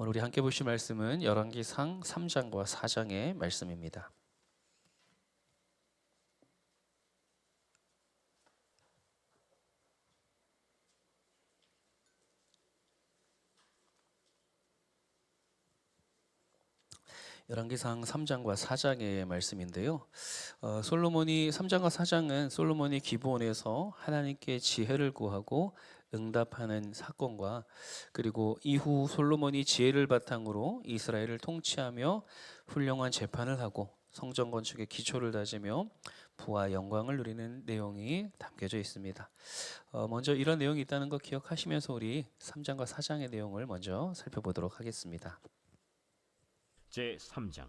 오늘 우리 함께 보실 말씀은 열왕기상 3장과 4장의 말씀입니다. 열왕기상 3장과 4장의 말씀인데요. 어, 솔로몬이 3장과 4장은 솔로몬이 기브온에서 하나님께 지혜를 구하고 응답하는 사건과 그리고 이후 솔로몬이 지혜를 바탕으로 이스라엘을 통치하며 훌륭한 재판을 하고 성전 건축의 기초를 다지며 부와 영광을 누리는 내용이 담겨져 있습니다. 어, 먼저 이런 내용이 있다는 거 기억하시면서 우리 3장과 4장의 내용을 먼저 살펴보도록 하겠습니다. 제 3장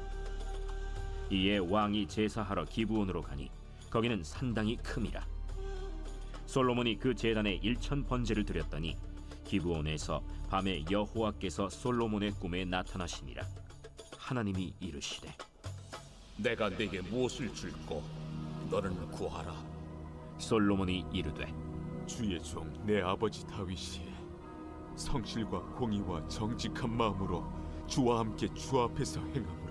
이에 왕이 제사하러 기브온으로 가니 거기는 산당이 큼이라. 솔로몬이 그 제단에 일천 번제를 드렸더니 기브온에서 밤에 여호와께서 솔로몬의 꿈에 나타나시니라. 하나님이 이르시되 내가 네게 무엇을 줄꼬 너는 구하라 솔로몬이 이르되 주의 종 내 아버지 다윗이 성실과 공의와 정직한 마음으로 주와 함께 주 앞에서 행함으로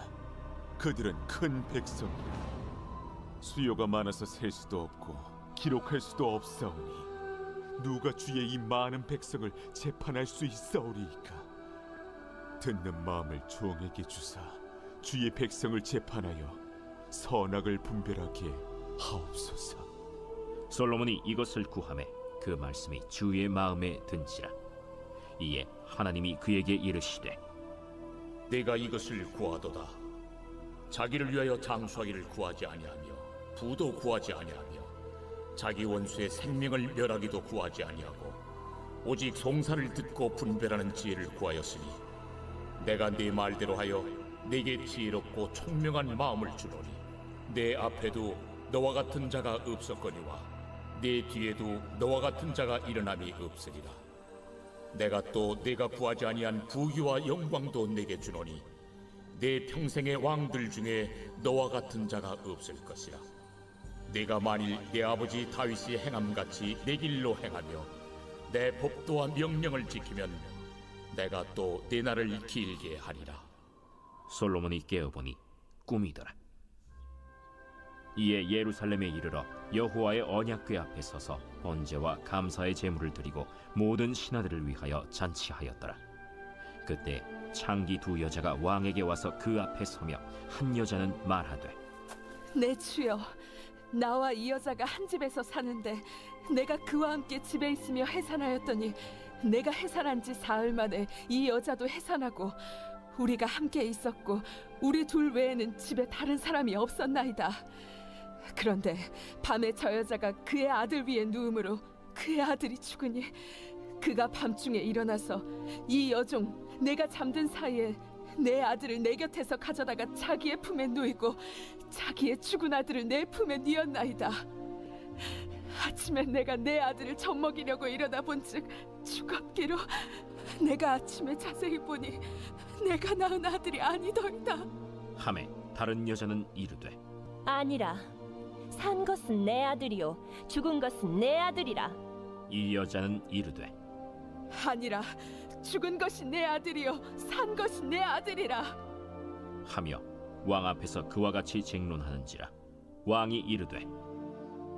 그들은 큰 백성이라 수요가 많아서 셀 수도 없고 기록할 수도 없사오니 누가 주의 이 많은 백성을 재판할 수 있사오리이까 듣는 마음을 종에게 주사 주의 백성을 재판하여 선악을 분별하게 하옵소서. 솔로몬이 이것을 구하매 그 말씀이 주의 마음에 든지라. 이에 하나님이 그에게 이르시되 내가 이것을 구하도다 자기를 위하여 장수하기를 구하지 아니하며 부도 구하지 아니하며 자기 원수의 생명을 멸하기도 구하지 아니하고 오직 송사를 듣고 분별하는 지혜를 구하였으니 내가 네 말대로 하여 내게 지혜롭고 총명한 마음을 주노니 내 앞에도 너와 같은 자가 없었거니와 내 뒤에도 너와 같은 자가 일어남이 없으리라. 내가 또 내가 구하지 아니한 부귀와 영광도 내게 주노니 내 평생의 왕들 중에 너와 같은 자가 없을 것이라 내가 만일 내 아버지 다윗이 행함같이 내 길로 행하며 내 법도와 명령을 지키면 내가 또 내 날을 길게 하리라 솔로몬이 깨어보니 꿈이더라. 이에 예루살렘에 이르러 여호와의 언약궤 앞에 서서 번제와 감사의 제물을 드리고 모든 신하들을 위하여 잔치하였더라. 그때 창기 두 여자가 왕에게 와서 그 앞에 서며 한 여자는 말하되 내 주여, 나와 이 여자가 한 집에서 사는데 내가 그와 함께 집에 있으며 해산하였더니 내가 해산한 지 사흘 만에 이 여자도 해산하고 우리가 함께 있었고 우리 둘 외에는 집에 다른 사람이 없었나이다. 그런데 밤에 저 여자가 그의 아들 위에 누움으로 그의 아들이 죽으니 그가 밤중에 일어나서 이 여종 내가 잠든 사이에 내 아들을 내 곁에서 가져다가 자기의 품에 누이고 자기의 죽은 아들을 내 품에 뉘었나이다. 아침에 내가 내 아들을 젖먹이려고 일어나 본즉 죽었기로 내가 아침에 자세히 보니 내가 낳은 아들이 아니더이다. 함에 다른 여자는 이르되 아니라 산 것은 내 아들이요 죽은 것은 내 아들이라 이 여자는 이르되 아니라 죽은 것이 내 아들이요 산 것이 내 아들이라. 하며 왕 앞에서 그와 같이 쟁론하는지라 왕이 이르되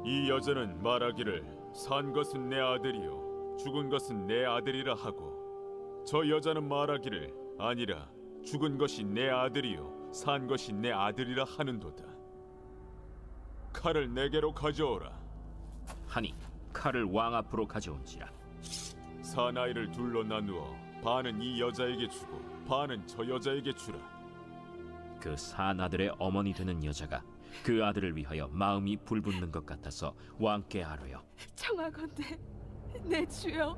이 여자는 말하기를 산 것은 내 아들이요 죽은 것은 내 아들이라 하고 저 여자는 말하기를 아니라 죽은 것이 내 아들이요 산 것이 내 아들이라 하는도다. 칼을 내게로 가져오라. 하니 칼을 왕 앞으로 가져온지라 사나이를 둘로 나누어 반은 이 여자에게 주고 반은 저 여자에게 주라. 그 사나들의 어머니 되는 여자가 그 아들을 위하여 마음이 불붙는 것 같아서 왕께 아뢰어 청하건대 내 주여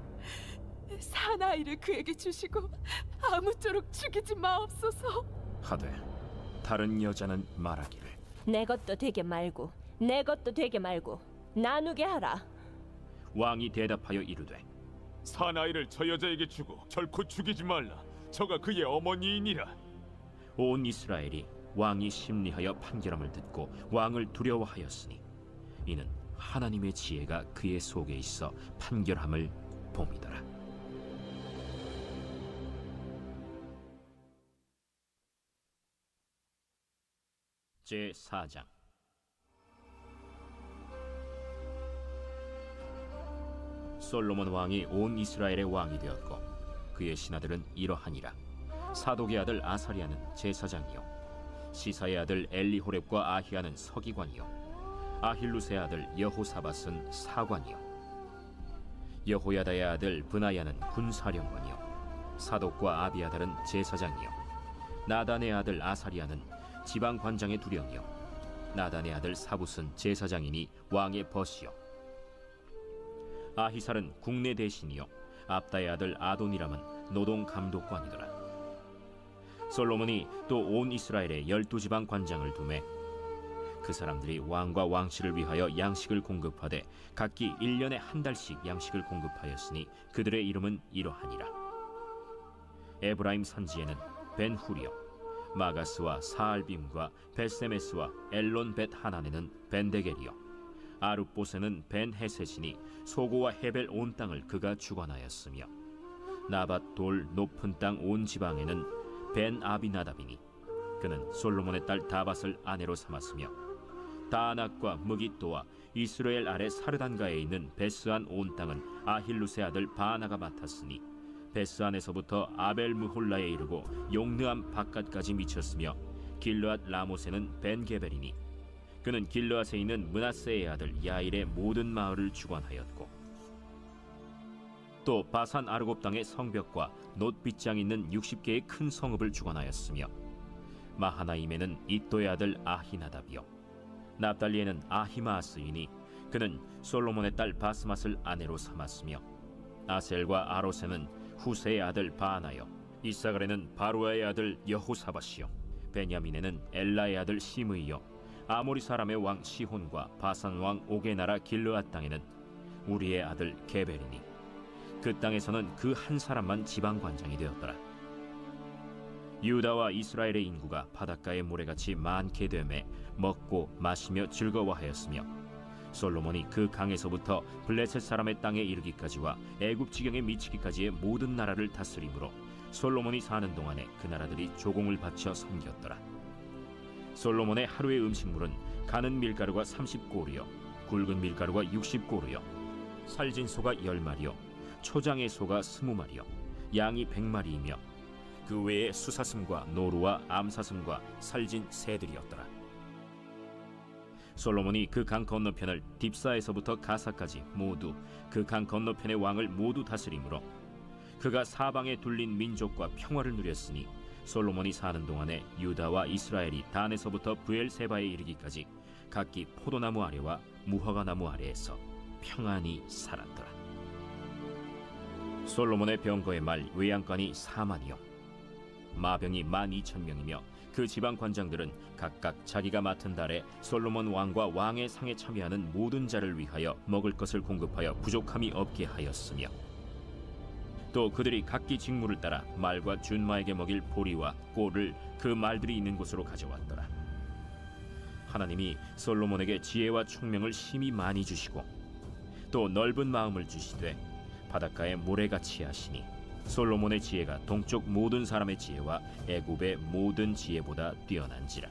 사나이를 그에게 주시고 아무쪼록 죽이지 마옵소서. 하되 다른 여자는 말하기를 내 것도 되게 말고 내 것도 되게 말고 나누게 하라. 왕이 대답하여 이르되 사나이를 저 여자에게 주고 결코 죽이지 말라. 저가 그의 어머니이니라. 온 이스라엘이 왕이 심리하여 판결함을 듣고 왕을 두려워하였으니 이는 하나님의 지혜가 그의 속에 있어 판결함을 봄이더라. 제 4장 솔로몬 왕이 온 이스라엘의 왕이 되었고 그의 신하들은 이러하니라. 사독의 아들 아사리아는 제사장이요. 시사의 아들 엘리호렙과 아히야는 서기관이요. 아힐루스의 아들 여호사밧은 사관이요. 여호야다의 아들 브나야는 군사령관이요. 사독과 아비아달은 제사장이요. 나단의 아들 아사리아는 지방 관장의 두령이요. 나단의 아들 사붓은 제사장이니 왕의 벗이요 아히살은 국내 대신이요. 압다의 아들 아도니람은 노동 감독관이더라. 솔로몬이 또 온 이스라엘에 열두 지방 관장을 두매 그 사람들이 왕과 왕실을 위하여 양식을 공급하되 각기 일년에한 달씩 양식을 공급하였으니 그들의 이름은 이러하니라. 에브라임 산지에는 벤후리요 마가스와 사알빔과 베세메스와 엘론 벳 하난에는 벤데겔이요 아룹보세는 벤헤셋이니 소고와 헤벨 온 땅을 그가 주관하였으며 나밧 돌 높은 땅 온 지방에는 벤 아비나답이니 그는 솔로몬의 딸 다밧을 아내로 삼았으며 다낙과 무기또와 이스라엘 아래 사르단가에 있는 베스안 온 땅은 아힐루스의 아들 바나가 맡았으니 베스안에서부터 아벨 무홀라에 이르고 용느암 바깥까지 미쳤으며 길르앗 라모세는 벤 게벨이니 그는 길르앗에 있는 문하세의 아들 야일의 모든 마을을 주관하였고 또 바산 아르곱 땅의 성벽과 놋빗장 있는 60개의 큰 성읍을 주관하였으며 마하나임에는 이또의 아들 아히나답이요 납달리에는 아히마아스이니 그는 솔로몬의 딸 바스맛을 아내로 삼았으며 아셀과 아로세는 후세의 아들 바나요 이사갈에는 바루아의 아들 여호사밧이요 베냐민에는 엘라의 아들 시므이요 아모리 사람의 왕 시혼과 바산 왕 옥의 나라 길르앗 땅에는 우리의 아들 게벨이니 그 땅에서는 그 한 사람만 지방 관장이 되었더라. 유다와 이스라엘의 인구가 바닷가의 모래같이 많게 되매 먹고 마시며 즐거워하였으며 솔로몬이 그 강에서부터 블레셋 사람의 땅에 이르기까지와 애굽 지경에 미치기까지의 모든 나라를 다스림으로 솔로몬이 사는 동안에 그 나라들이 조공을 바쳐 섬겼더라. 솔로몬의 하루의 음식물은 가는 밀가루가 30고루요 굵은 밀가루가 60고루요 살진 소가 10마리요 초장의 소가 20마리요 양이 100마리이며 그 외에 수사슴과 노루와 암사슴과 살진 새들이었더라. 솔로몬이 그 강 건너편을 딥사에서부터 가사까지 모두 그 강 건너편의 왕을 모두 다스림으로 그가 사방에 둘린 민족과 평화를 누렸으니 솔로몬이 사는 동안에 유다와 이스라엘이 단에서부터 부엘세바에 이르기까지 각기 포도나무 아래와 무화과 나무 아래에서 평안히 살았더라. 솔로몬의 병거의 말 외양간이 4만이요 마병이 1만 2천 명이며 그 지방 관장들은 각각 자기가 맡은 달에 솔로몬 왕과 왕의 상에 참여하는 모든 자를 위하여 먹을 것을 공급하여 부족함이 없게 하였으며 또 그들이 각기 직무를 따라 말과 준마에게 먹일 보리와 꼴을 그 말들이 있는 곳으로 가져왔더라. 하나님이 솔로몬에게 지혜와 총명을 심히 많이 주시고 또 넓은 마음을 주시되 바닷가에 모래같이 하시니 솔로몬의 지혜가 동쪽 모든 사람의 지혜와 애굽의 모든 지혜보다 뛰어난지라.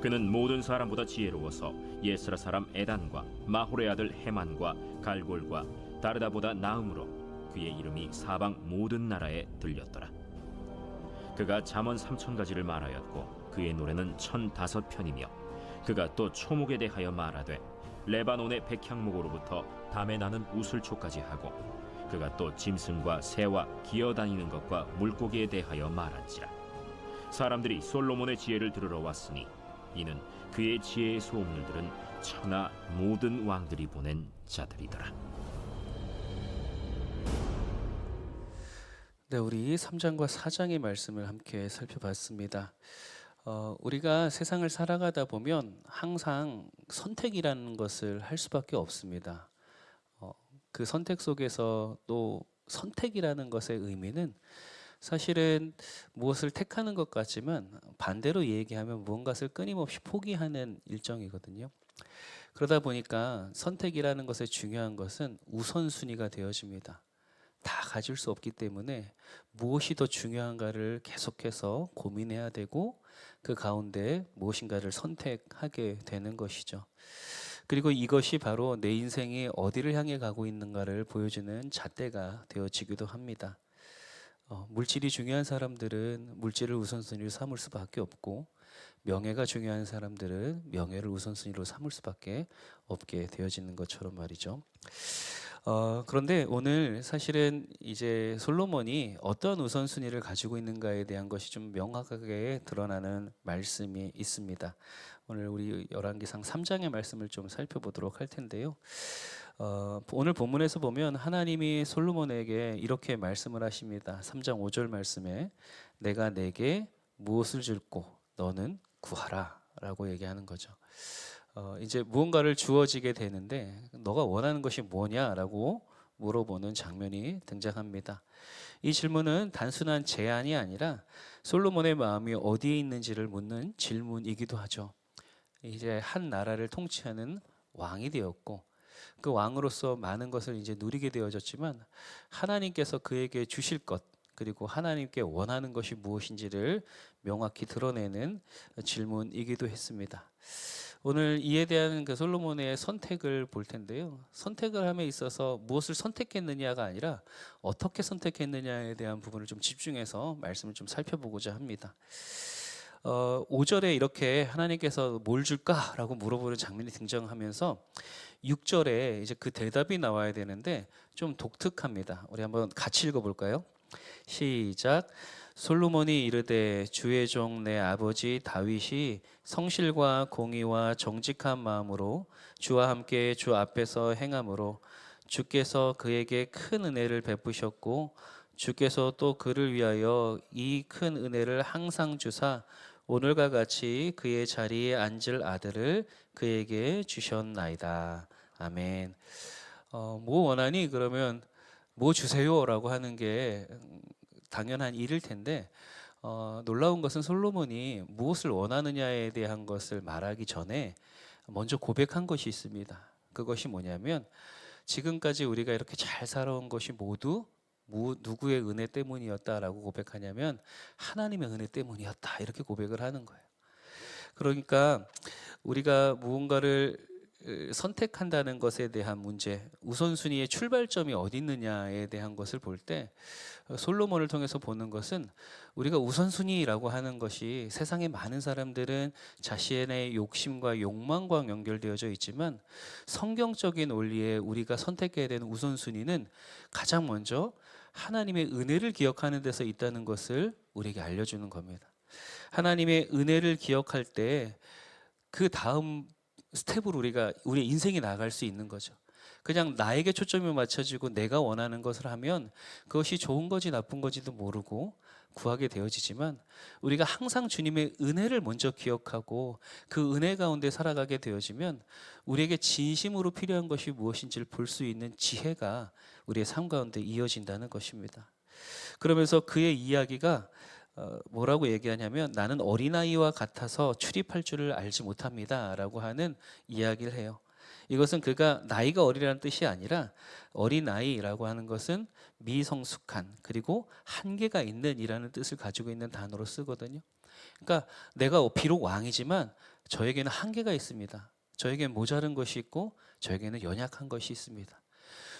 그는 모든 사람보다 지혜로워서 예스라 사람 에단과 마홀의 아들 헤만과 갈골과 다르다보다 나음으로 그의 이름이 사방 모든 나라에 들렸더라. 그가 잠언 삼천 가지를 말하였고 그의 노래는 천 다섯 편이며 그가 또 초목에 대하여 말하되 레바논의 백향목으로부터 담에 나는 우슬초까지 하고 그가 또 짐승과 새와 기어다니는 것과 물고기에 대하여 말한지라 사람들이 솔로몬의 지혜를 들으러 왔으니 이는 그의 지혜의 소문을 들은 천하 모든 왕들이 보낸 자들이더라 네, 우리 3장과 4장의 말씀을 함께 살펴봤습니다. 어, 우리가 세상을 살아가다 보면 항상 선택이라는 것을 할 수밖에 없습니다. 어, 그 선택 속에서 또 선택이라는 것의 의미는 사실은 무엇을 택하는 것 같지만 반대로 얘기하면 무언가를 끊임없이 포기하는 일정이거든요. 그러다 보니까 선택이라는 것의 중요한 것은 우선순위가 되어집니다. 다 가질 수 없기 때문에 무엇이 더 중요한가를 계속해서 고민해야 되고 그 가운데 무엇인가를 선택하게 되는 것이죠. 그리고 이것이 바로 내 인생이 어디를 향해 가고 있는가를 보여주는 잣대가 되어지기도 합니다. 어, 물질이 중요한 사람들은 물질을 우선순위로 삼을 수밖에 없고 명예가 중요한 사람들은 명예를 우선순위로 삼을 수밖에 없게 되어지는 것처럼 말이죠. 어, 그런데 오늘 사실은 이제 솔로몬이 어떤 우선순위를 가지고 있는가에 대한 것이 좀 명확하게 드러나는 말씀이 있습니다. 오늘 우리 열왕기상 3장의 말씀을 좀 살펴보도록 할 텐데요. 어, 오늘 본문에서 보면 하나님이 솔로몬에게 이렇게 말씀을 하십니다. 3장 5절 말씀에 내가 내게 무엇을 줄고 너는 구하라라고 얘기하는 거죠. 어, 이제 무언가를 주어지게 되는데 너가 원하는 것이 뭐냐라고 물어보는 장면이 등장합니다. 이 질문은 단순한 제안이 아니라 솔로몬의 마음이 어디에 있는지를 묻는 질문이기도 하죠. 이제 한 나라를 통치하는 왕이 되었고 그 왕으로서 많은 것을 이제 누리게 되어졌지만 하나님께서 그에게 주실 것 그리고 하나님께 원하는 것이 무엇인지를 명확히 드러내는 질문이기도 했습니다. 오늘 이에 대한 그 솔로몬의 선택을 볼 텐데요. 선택을 함에 있어서 무엇을 선택했느냐가 아니라 어떻게 선택했느냐에 대한 부분을 좀 집중해서 말씀을 좀 살펴보고자 합니다. 어, 5절에 이렇게 하나님께서 뭘 줄까라고 물어보는 장면이 등장하면서 6절에 이제 그 대답이 나와야 되는데 좀 독특합니다. 우리 한번 같이 읽어 볼까요? 시작. 솔로몬이 이르되 주의 종 내 아버지 다윗이 성실과 공의와 정직한 마음으로 주와 함께 주 앞에서 행함으로 주께서 그에게 큰 은혜를 베푸셨고 주께서 또 그를 위하여 이 큰 은혜를 항상 주사 오늘과 같이 그의 자리에 앉을 아들을 그에게 주셨나이다. 아멘. 어, 뭐 원하니 그러면 뭐 주세요라고 하는 게 당연한 일일 텐데 어, 놀라운 것은 솔로몬이 무엇을 원하느냐에 대한 것을 말하기 전에 먼저 고백한 것이 있습니다. 그것이 뭐냐면 지금까지 우리가 이렇게 잘 살아온 것이 모두 무, 누구의 은혜 때문이었다라고 고백하냐면 하나님의 은혜 때문이었다 이렇게 고백을 하는 거예요. 그러니까 우리가 무언가를 으, 선택한다는 것에 대한 문제, 우선순위의 출발점이 어디 있느냐에 대한 것을 볼 때 솔로몬을 통해서 보는 것은 우리가 우선순위라고 하는 것이 세상의 많은 사람들은 자신의 욕심과 욕망과 연결되어져 있지만 성경적인 원리에 우리가 선택해야 되는 우선순위는 가장 먼저 하나님의 은혜를 기억하는 데서 있다는 것을 우리에게 알려주는 겁니다. 하나님의 은혜를 기억할 때 그 다음 스텝으로 우리가 우리 인생이 나갈 수 있는 거죠. 그냥 나에게 초점이 맞춰지고 내가 원하는 것을 하면 그것이 좋은 거지 나쁜 거지도 모르고 구하게 되어지지만 우리가 항상 주님의 은혜를 먼저 기억하고 그 은혜 가운데 살아가게 되어지면 우리에게 진심으로 필요한 것이 무엇인지를 볼 수 있는 지혜가 우리의 삶 가운데 이어진다는 것입니다. 그러면서 그의 이야기가 어, 뭐라고 얘기하냐면 나는 어린아이와 같아서 출입할 줄을 알지 못합니다 라고 하는 이야기를 해요. 이것은 그가 나이가 어리라는 뜻이 아니라 어린아이라고 하는 것은 미성숙한 그리고 한계가 있는 이라는 뜻을 가지고 있는 단어로 쓰거든요. 그러니까 내가 비록 왕이지만 저에게는 한계가 있습니다. 저에겐 모자른 것이 있고 저에게는 연약한 것이 있습니다.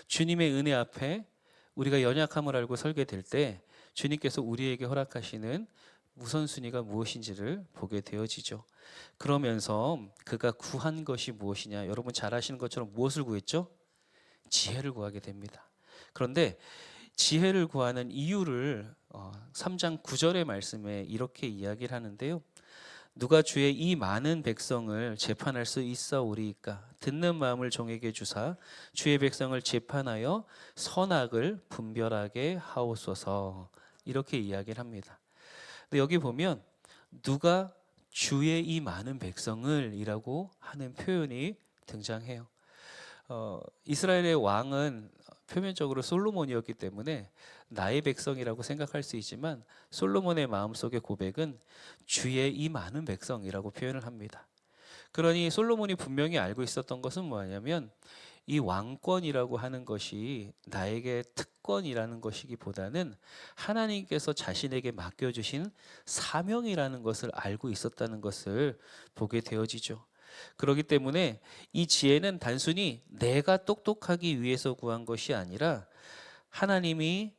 주님의 은혜 앞에 우리가 연약함을 알고 설게 될때 주님께서 우리에게 허락하시는 우선순위가 무엇인지를 보게 되어지죠. 그러면서 그가 구한 것이 무엇이냐? 여러분 잘 아시는 것처럼 무엇을 구했죠? 지혜를 구하게 됩니다. 그런데 지혜를 구하는 이유를 어, 3장 9절의 말씀에 이렇게 이야기를 하는데요. 누가 주의 이 많은 백성을 재판할 수 있사오리이까 듣는 마음을 종에게 주사 주의 백성을 재판하여 선악을 분별하게 하옵소서 이렇게 이야기를 합니다. 근데 여기 보면 누가 주의 이 많은 백성을이라고 하는 표현이 등장해요. 어, 이스라엘의 왕은 표면적으로 솔로몬이었기 때문에 나의 백성이라고 생각할 수 있지만 솔로몬의 마음속의 고백은 주의 이 많은 백성이라고 표현을 합니다. 그러니 솔로몬이 분명히 알고 있었던 것은 뭐냐면 이 왕권이라고 하는 것이 나에게 특권이라는 것이기보다는 하나님께서 자신에게 맡겨주신 사명이라는 것을 알고 있었다는 것을 보게 되어지죠. 그렇기 때문에 이 지혜는 단순히 내가 똑똑하기 위해서 구한 것이 아니라 하나님이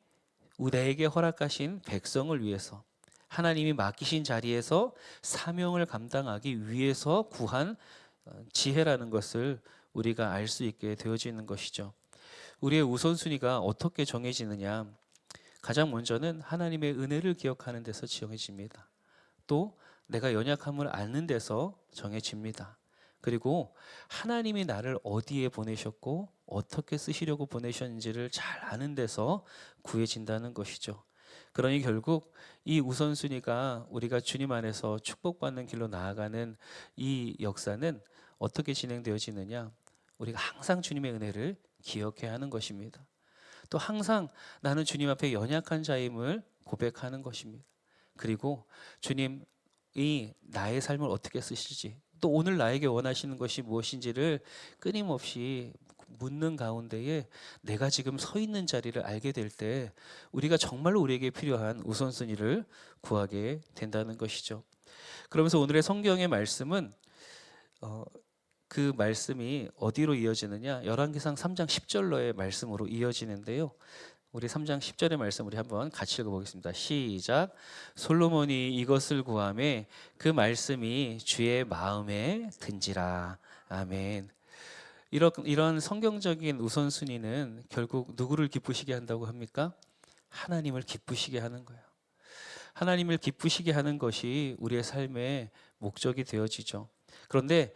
내게 허락하신 백성을 위해서 하나님이 맡기신 자리에서 사명을 감당하기 위해서 구한 어, 지혜라는 것을 우리가 알 수 있게 되어지는 것이죠. 우리의 우선순위가 어떻게 정해지느냐? 가장 먼저는 하나님의 은혜를 기억하는 데서 정해집니다. 또 내가 연약함을 아는 데서 정해집니다. 그리고 하나님이 나를 어디에 보내셨고 어떻게 쓰시려고 보내셨는지를 잘 아는 데서 구해진다는 것이죠. 그러니 결국 이 우선순위가 우리가 주님 안에서 축복받는 길로 나아가는 이 역사는 어떻게 진행되어지느냐? 우리가 항상 주님의 은혜를 기억해야 하는 것입니다. 또 항상 나는 주님 앞에 연약한 자임을 고백하는 것입니다. 그리고 주님이 나의 삶을 어떻게 쓰실지 또 오늘 나에게 원하시는 것이 무엇인지를 끊임없이 묻는 가운데에 내가 지금 서 있는 자리를 알게 될 때 우리가 정말로 우리에게 필요한 우선순위를 구하게 된다는 것이죠. 그러면서 오늘의 성경의 말씀은 어, 그 말씀이 어디로 이어지느냐? 열왕기상 3장 10절로의 말씀으로 이어지는데요. 우리 3장 10절의 말씀 우리 한번 같이 읽어보겠습니다. 시작. 솔로몬이 이것을 구함에 그 말씀이 주의 마음에 든지라. 아멘. 이런 이런 성경적인 우선순위는 결국 누구를 기쁘시게 한다고 합니까? 하나님을 기쁘시게 하는 거예요. 하나님을 기쁘시게 하는 것이 우리의 삶의 목적이 되어지죠. 그런데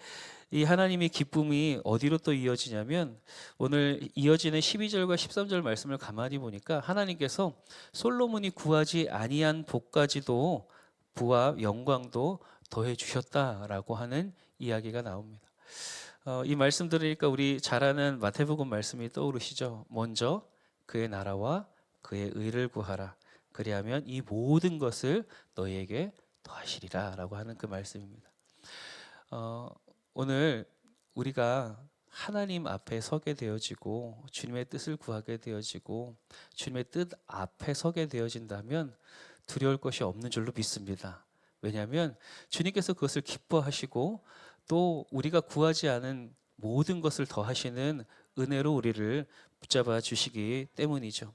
이 하나님의 기쁨이 어디로 또 이어지냐면 오늘 이어지는 12절과 13절 말씀을 가만히 보니까 하나님께서 솔로몬이 구하지 아니한 복까지도 부와 영광도 더해 주셨다라고 하는 이야기가 나옵니다. 어, 이 말씀 들으니까 우리 잘 아는 마태복음 말씀이 떠오르시죠. 먼저 그의 나라와 그의 의를 구하라. 그리하면 이 모든 것을 너희에게 더하시리라라고 하는 그 말씀입니다. 어, 오늘 우리가 하나님 앞에 서게 되어지고 주님의 뜻을 구하게 되어지고 주님의 뜻 앞에 서게 되어진다면 두려울 것이 없는 줄로 믿습니다. 왜냐하면 주님께서 그것을 기뻐하시고 또 우리가 구하지 않은 모든 것을 더하시는 은혜로 우리를 붙잡아 주시기 때문이죠.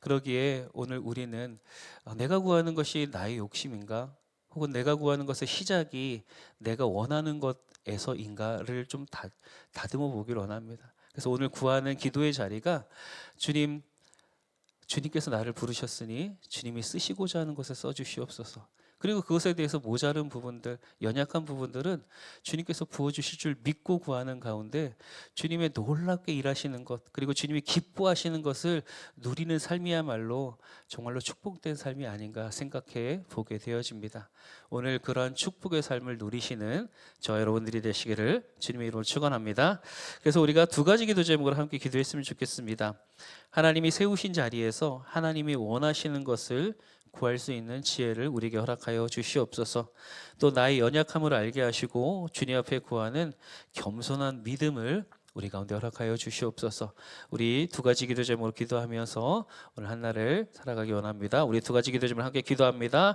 그러기에 오늘 우리는 어, 내가 구하는 것이 나의 욕심인가? 혹은 내가 구하는 것의 시작이 내가 원하는 것에서인가를 좀 다, 다듬어 보기를 원합니다. 그래서 오늘 구하는 기도의 자리가 주님, 주님께서 나를 부르셨으니 주님이 쓰시고자 하는 것에 써 주시옵소서. 그리고 그것에 대해서 모자른 부분들, 연약한 부분들은 주님께서 부어주실 줄 믿고 구하는 가운데 주님의 놀랍게 일하시는 것, 그리고 주님이 기뻐하시는 것을 누리는 삶이야말로 정말로 축복된 삶이 아닌가 생각해 보게 되어집니다. 오늘 그러한 축복의 삶을 누리시는 저 여러분들이 되시기를 주님의 이름으로 축원합니다. 그래서 우리가 두 가지 기도 제목을 함께 기도했으면 좋겠습니다. 하나님이 세우신 자리에서 하나님이 원하시는 것을 구할 수 있는 지혜를 우리에게 허락하여 주시옵소서. 또 나의 연약함을 알게 하시고 주님 앞에 구하는 겸손한 믿음을 우리 가운데 허락하여 주시옵소서. 우리 두 가지 기도 제목으로 기도하면서 오늘 한 날을 살아가기 원합니다. 우리 두 가지 기도 제목을 함께 기도합니다.